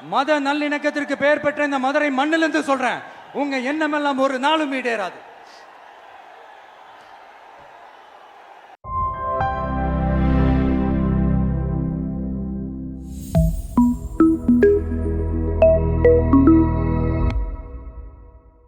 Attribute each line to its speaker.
Speaker 1: மத நல்லிணக்கத்திற்கு பெயர் பெற்ற இந்த மதுரை மண்ணிலிருந்து சொல்றேன். உங்க எண்ணமெல்லாம் ஒரு நாளும் ஈடேறாது.